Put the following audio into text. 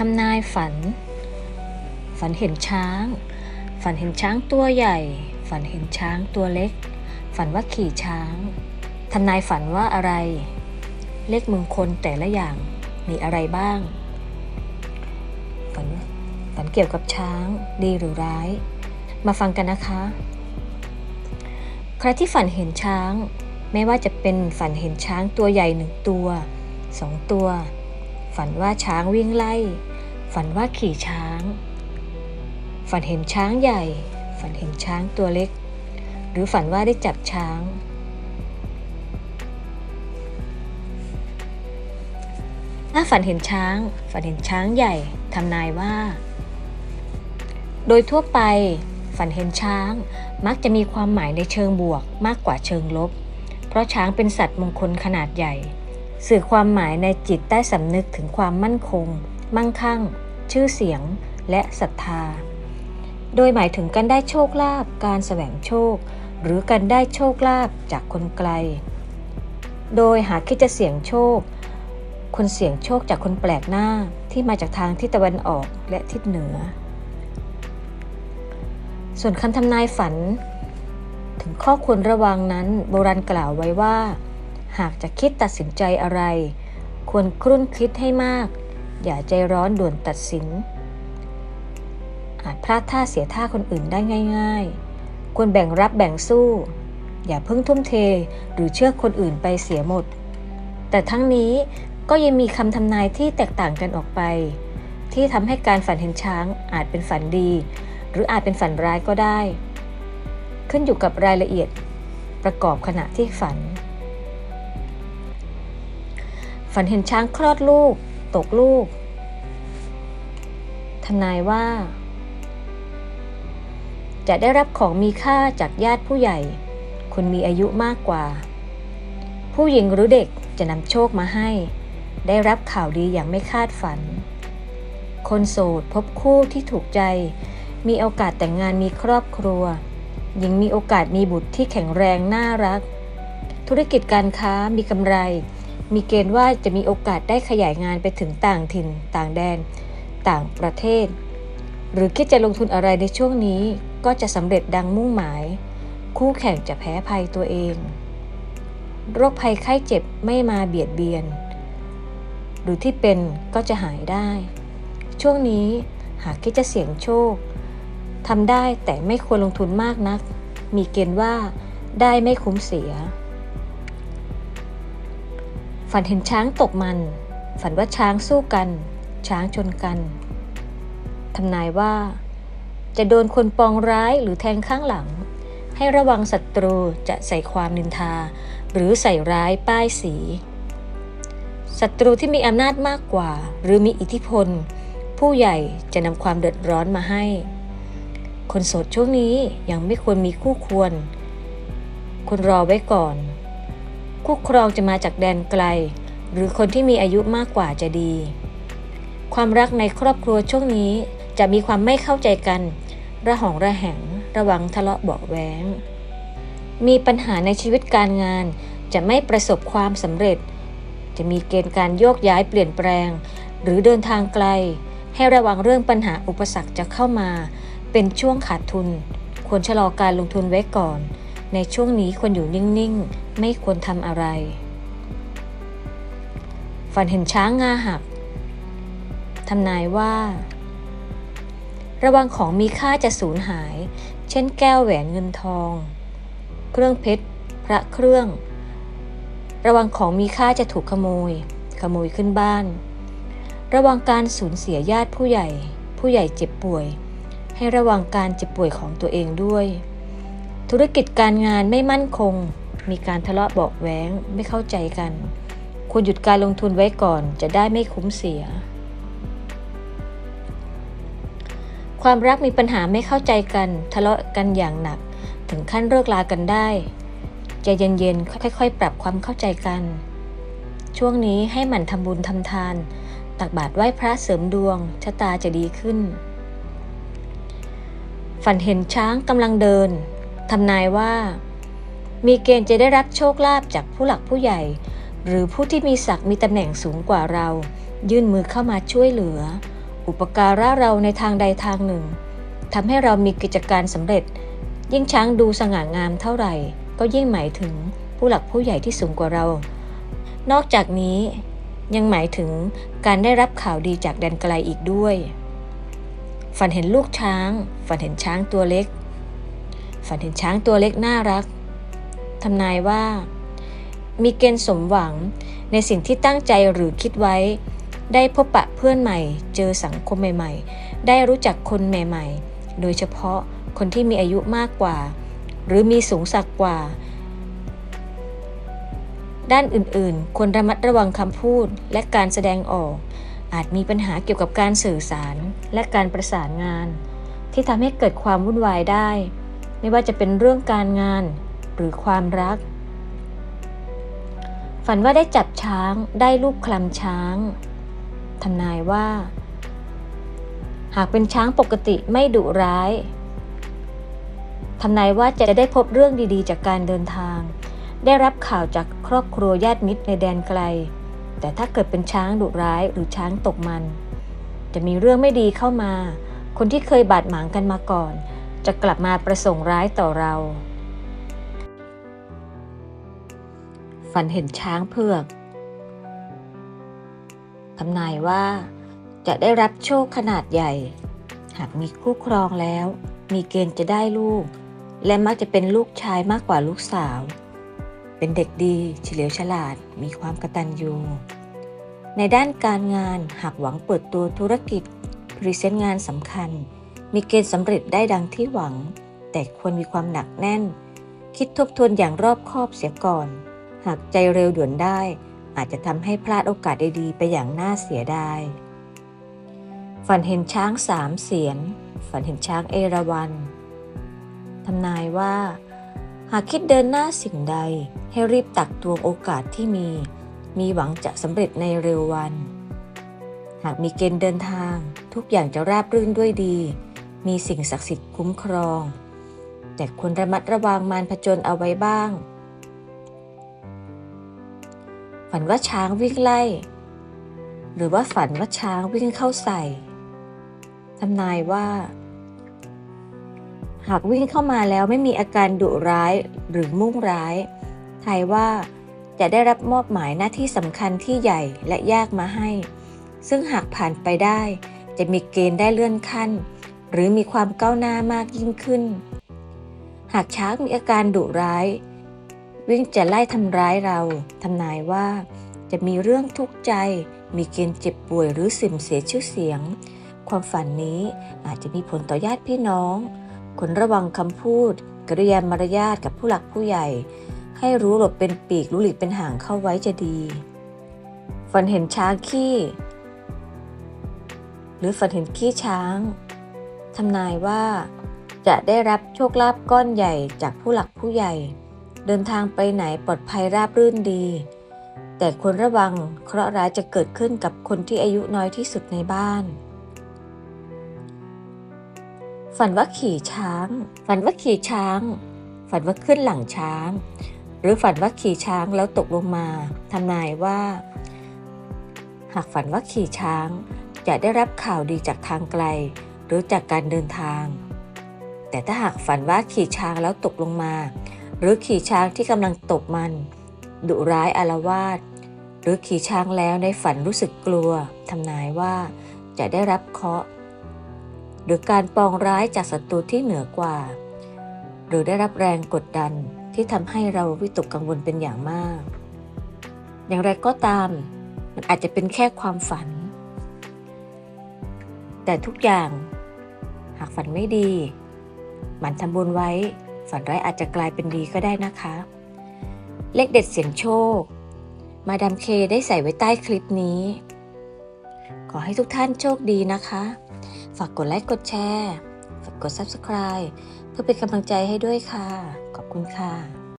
ทำนายฝัน ฝันเห็นช้าง ฝันเห็นช้างตัวใหญ่ ฝันเห็นช้างตัวเล็ก ฝันว่าขี่ช้างทำนายฝันว่าอะไร เลขมงคลแต่ละอย่างมีอะไรบ้าง ฝันฝันเกี่ยวกับช้างดีหรือร้าย มาฟังกันนะคะ ใครที่ฝันเห็นช้าง ไม่ว่าจะเป็นฝันเห็นช้างตัวใหญ่หนึ่งตัวสองตัว ฝันว่าช้างวิ่งไล่ ฝันว่าขี่ช้าง ฝันเห็นช้างใหญ่ ฝันเห็นช้างตัวเล็ก หรือฝันว่าได้จับช้าง ถ้าฝันเห็นช้าง ฝันเห็นช้างใหญ่ทำนายว่า โดยทั่วไป ฝันเห็นช้าง มักจะมีความหมายในเชิงบวกมากกว่าเชิงลบ เพราะช้างเป็นสัตว์มงคลขนาดใหญ่ สื่อความหมายในจิตใต้สำนึกถึงความมั่นคง มั่งคั่ง ชื่อเสียง และศรัทธา โดยหมายถึงการได้โชคลาภการแสวงโชค หรือการได้โชคลาภจากคนไกล โดยหากคิดจะเสี่ยงโชคคนเสี่ยงโชคจากคนแปลกหน้าที่มาจากทางทิศตะวันออกและทิศเหนือ ส่วนคำทำนายฝัน ถึงข้อควรระวังนั้นโบราณกล่าวไว้ว่า หากจะคิดตัดสินใจอะไร ควรครุ่นคิดให้มาก อย่าใจร้อนด่วนตัดสิน อาจพลาดท่าเสียท่าคนอื่นได้ง่าย ๆ ควรแบ่งรับแบ่งสู้ อย่าเพิ่งทุ่มเทหรือเชื่อคนอื่นไปเสียหมด แต่ทั้งนี้ก็ยังมีคำทำนายที่แตกต่างกันออกไป ที่ทำให้การฝันเห็นช้างอาจเป็นฝันดี หรืออาจเป็นฝันร้ายก็ได้ ขึ้นอยู่กับรายละเอียดประกอบขณะที่ฝัน ฝันเห็นช้างคลอดลูก ตกลูก ทำนายว่า จะได้รับของมีค่าจากญาติผู้ใหญ่ คนมีอายุมากกว่า ผู้หญิงหรือเด็กจะนำโชคมาให้ ได้รับข่าวดีอย่างไม่คาดฝัน คนโสดพบคู่ที่ถูกใจ มีโอกาสแต่งงานมีครอบครัว หญิงมีโอกาสมีบุตรที่แข็งแรงน่ารัก ธุรกิจการค้ามีกำไร มีเกณฑ์ว่าจะมีโอกาสได้ขยายงานไปถึงต่างถิ่น ต่างแดน ต่างประเทศ หรือคิดจะลงทุนอะไรในช่วงนี้ก็จะสำเร็จดังมุ่งหมาย คู่แข่งจะแพ้ภัยตัวเอง โรคภัยไข้เจ็บไม่มาเบียดเบียน หรือที่เป็นก็จะหายได้ ช่วงนี้หากคิดจะเสี่ยงโชคทำได้แต่ไม่ควรลงทุนมากนัก มีเกณฑ์ว่าได้ไม่คุ้มเสีย ฝันเห็นช้างตกมัน ฝันว่าช้างสู้กัน ช้างชนกัน ทำนายว่า จะโดนคนปองร้ายหรือแทงข้างหลัง ให้ระวังศัตรูจะใส่ความนินทา หรือใส่ร้ายป้ายสีศัตรูที่มีอำนาจมากกว่า หรือมีอิทธิพล ผู้ใหญ่จะนำความเดือดร้อนมาให้ คนโสดช่วงนี้ยังไม่ควรมีคู่ควรควรรอไว้ก่อน คู่ครองจะมาจากแดนไกล หรือคนที่มีอายุมากกว่าจะดี ความรักในครอบครัวช่วงนี้จะมีความไม่เข้าใจกัน ระหองระแหง ระวังทะเลาะเบาะแว้งมีปัญหาในชีวิตการงาน จะไม่ประสบความสำเร็จ จะมีเกณฑ์การโยกย้ายเปลี่ยนแปลง หรือเดินทางไกล ให้ระวังเรื่องปัญหาอุปสรรคจะเข้ามา เป็นช่วงขาดทุน ควรชะลอการลงทุนไว้ก่อน ในช่วงนี้ควรอยู่นิ่งๆ ไม่ควรทำอะไร ฝันเห็นช้างงาหัก ทำนายว่า ระวังของมีค่าจะสูญหาย เช่นแก้วแหวนเงินทอง เครื่องเพชร พระเครื่อง ระวังของมีค่าจะถูกขโมย ขโมยขึ้นบ้าน ระวังการสูญเสียญาติผู้ใหญ่ ผู้ใหญ่เจ็บป่วย ให้ระวังการเจ็บป่วยของตัวเองด้วย ธุรกิจการงานไม่มั่นคง มีการทะเลาะเบาะแว้งไม่เข้าใจกัน ควรหยุดการลงทุนไว้ก่อนจะได้ไม่คุ้มเสีย ความรักมีปัญหาไม่เข้าใจกัน ทะเลาะกันอย่างหนัก ถึงขั้นเลิกลากันได้ใจเย็นๆค่อย ๆ ปรับความเข้าใจกัน ช่วงนี้ให้หมั่นทำบุญทำทาน ตักบาตรไหว้พระเสริมดวงชะตาจะดีขึ้น ฝันเห็นช้างกำลังเดิน ทำนายว่า มีเกณฑ์จะได้รับโชคลาภจากผู้หลักผู้ใหญ่ หรือผู้ที่มีศักดิ์มีตำแหน่งสูงกว่าเรา ยื่นมือเข้ามาช่วยเหลือ อุปการะเราในทางใดทางหนึ่งทำให้เรามีกิจการสำเร็จ ยิ่งช้างดูสง่างามเท่าไหร่ ก็ยิ่งหมายถึงผู้หลักผู้ใหญ่ที่สูงกว่าเรา นอกจากนี้ยังหมายถึงการได้รับข่าวดีจากแดนไกลอีกด้วย ฝันเห็นลูกช้าง ฝันเห็นช้างตัวเล็ก ฝันเห็นช้างตัวเล็กน่ารักทำนายว่า มีเกณฑ์สมหวังในสิ่งที่ตั้งใจหรือคิดไว้ ได้พบปะเพื่อนใหม่ เจอสังคมใหม่ ๆ ได้รู้จักคนใหม่ ๆ โดยเฉพาะคนที่มีอายุมากกว่า หรือมีสูงสักกว่า ด้านอื่นๆ ควรระมัดระวังคำพูดและการแสดงออก อาจมีปัญหาเกี่ยวกับการสื่อสารและการประสานงาน ที่ทำให้เกิดความวุ่นวายได้ ไม่ว่าจะเป็นเรื่องการงานหรือความรัก ฝันว่าได้จับช้างได้ลูกคลำช้างทำนายว่า หากเป็นช้างปกติไม่ดุร้ายทำนายว่าจะได้พบเรื่องดีๆ จากการเดินทาง ได้รับข่าวจากครอบครัวญาติมิตรในแดนไกล แต่ถ้าเกิดเป็นช้างดุร้ายหรือช้างตกมัน จะมีเรื่องไม่ดีเข้ามา คนที่เคยบาดหมางกันมาก่อน จะกลับมาประสงค์ร้ายต่อเรา ฝันเห็นช้างเผือกทำนายว่า จะได้รับโชคขนาดใหญ่ หากมีคู่ครองแล้ว มีเกณฑ์จะได้ลูก และมักจะเป็นลูกชายมากกว่าลูกสาว เป็นเด็กดีเฉลียวฉลาดมีความกระตัญญูในด้านการงานหากหวังเปิดตัวธุรกิจ พรีเซนต์งานสำคัญ มีเกณฑ์สำเร็จได้ดังที่หวัง แต่ควรมีความหนักแน่น คิดทบทวนอย่างรอบคอบเสียก่อน หากใจเร็วด่วนได้ อาจจะทำให้พลาดโอกาสดีๆไปอย่างน่าเสียดายฝันเห็นช้างสามเสียน ฝันเห็นช้างเอราวัณทำนายว่า หากคิดเดินหน้าสิ่งใด ให้รีบตักตวงโอกาสที่มี มีหวังจะสำเร็จในเร็ววัน หากมีเกณฑ์เดินทาง ทุกอย่างจะราบรื่นด้วยดี มีสิ่งศักดิ์สิทธิ์คุ้มครอง แต่ควรระมัดระวังมารผจญเอาไว้บ้าง ฝันว่าช้างวิ่งไล่ หรือว่าฝันว่าช้างวิ่งเข้าใส่ทำนายว่า หากวิ่งเข้ามาแล้วไม่มีอาการดุร้ายหรือมุ่งร้ายทายว่าจะได้รับมอบหมายหน้าที่สำคัญที่ใหญ่และยากมาให้ ซึ่งหากผ่านไปได้จะมีเกณฑ์ได้เลื่อนขั้น หรือมีความก้าวหน้ามากยิ่งขึ้น หากช้างมีอาการดุร้าย วิ่งจะไล่ทำร้ายเราทำนายว่า จะมีเรื่องทุกข์ใจ มีเกณฑ์เจ็บป่วยหรือเสื่อมเสียชื่อเสียง ความฝันนี้อาจจะมีผลต่อญาติพี่น้องควรระวังคำพูดกริยามารยาทกับผู้หลักผู้ใหญ่ ให้รู้หลบเป็นปีกรู้หลีกเป็นหางเข้าไว้จะดี ฝันเห็นช้างขี้ หรือฝันเห็นขี้ช้าง ทำนายว่า จะได้รับโชคลาภก้อนใหญ่จากผู้หลักผู้ใหญ่ เดินทางไปไหนปลอดภัยราบรื่นดี แต่ควรระวังเคราะห์ร้ายจะเกิดขึ้นกับคนที่อายุน้อยที่สุดในบ้านฝันว่าขี่ช้าง ฝันว่าขี่ช้าง ฝันว่าขึ้นหลังช้าง หรือฝันว่าขี่ช้างแล้วตกลงมาทำนายว่า หากฝันว่าขี่ช้าง จะได้รับข่าวดีจากทางไกล หรือจากการเดินทาง แต่ถ้าหากฝันว่าขี่ช้างแล้วตกลงมา หรือขี่ช้างที่กำลังตกมัน ดุร้ายอารวาสหรือขี่ช้างแล้วในฝันรู้สึกกลัวทำนายว่าจะได้รับเคราะห์หรือการปองร้ายจากศัตรูที่เหนือกว่า หรือได้รับแรงกดดันที่ทำให้เราวิตกกังวลเป็นอย่างมาก อย่างไรก็ตาม มันอาจจะเป็นแค่ความฝัน แต่ทุกอย่างากฝันไม่ดี หมันทำบุญไว้ ฝันร้ายอาจจะกลายเป็นดีก็ได้นะคะ เลขเด็ดเสียงโชค มาดามเคได้ใส่ไว้ใต้คลิปนี้ ขอให้ทุกท่านโชคดีนะคะ ฝากกดไลค์กดแชร์ ฝากกด Subscribe เพื่อเป็นกำลังใจให้ด้วยค่ะ ขอบคุณค่ะ